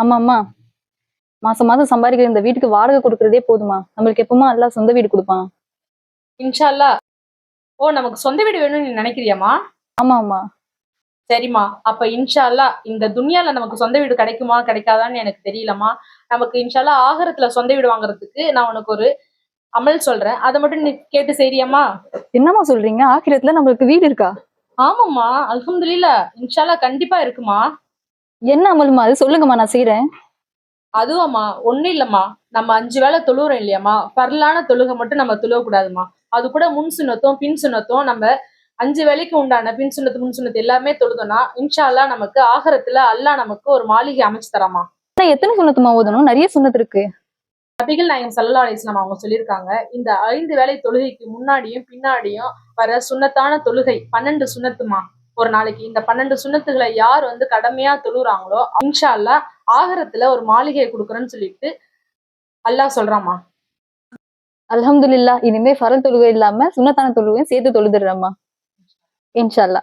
ஆமா அம்மா மாசம் மாசம் சம்பாதிக்கிற இந்த வீட்டுக்கு வாடகை கொடுக்கறதே போதுமா? நம்மளுக்கு எப்பமா எல்லாம் சொந்த வீடு கொடுப்பான்? இன்ஷா அல்லாஹ் ஓ நமக்கு சொந்த வீடு வேணும்னு நீ நினைக்கிறியாமா ஆமா ஆமா. சரிம்மா. அப்ப இன்ஷா அல்லாஹ் இந்த துனியால நமக்கு சொந்த வீடு கிடைக்குமா கிடைக்காதான்னு எனக்கு தெரியலம்மா. நமக்கு இன்ஷா அல்லாஹ் ஆகரத்துல சொந்த வீடு வாங்குறதுக்கு நான் உனக்கு ஒரு அமல் சொல்றேன். அதை மட்டும் நீ கேட்டு செய்றியாம்மா? என்னம்மா சொல்றீங்க? ஆக்கிரத்துல நம்மளுக்கு வீடு இருக்கா? ஆமாம்மா. அல்ஹம்துலில்லாஹ் இன்ஷா அல்லாஹ் கண்டிப்பா இருக்குமா என்ன அமலுமா? அது சொல்லுங்கம்மா நான் செய்யறேன் அதுவாம்மா ஒண்ணும் இல்லம்மா. நம்ம அஞ்சு வேளை தொழுகிறோம் இல்லையாம்மா? பரலான தொழுகை மட்டும் நம்ம கூடாதுமா அது கூட முன் சுண்ணத்தும் பின் சுண்ணத்தும் நம்ம அஞ்சு வேளைக்கு உண்டான பின் சுண்ணத்து முன் சுண்ணத்து எல்லாமே தொழுதோம்னா இன்ஷா நமக்கு ஆகரத்துல அல்லாஹ் நமக்கு ஒரு மாளிகை அமைச்சு தராமா ஆனா எத்தனை சுண்ணத்துமா ஓதணும்? நிறைய சுண்ணத்து இருக்கு. நபிகள் நாயகம் சல்லா அலிஸ்லாம் அவங்க சொல்லியிருக்காங்க இந்த ஐந்து வேளை தொழுகைக்கு முன்னாடியும் பின்னாடியும் வர சுண்ணத்தான தொழுகை பன்னெண்டு சுண்ணத்துமா ஒரு நாளைக்கு இந்த பன்னெண்டு சுண்ணத்துகளை யார் வந்து கடமையா தொழுறாங்களோ இன்ஷா அல்லாஹ் ஆகரத்துல ஒரு மாளிகையை கொடுக்குறேன்னு சொல்லிட்டு அல்லாஹ் சொல்றாமா அலமதுல்லா இனிமே ஃபரல் தொழுகை இல்லாம சுண்ணத்தான தொழுகையும் சேர்த்து தொழுதுடுறேம்மா. இன்ஷா அல்லாஹ்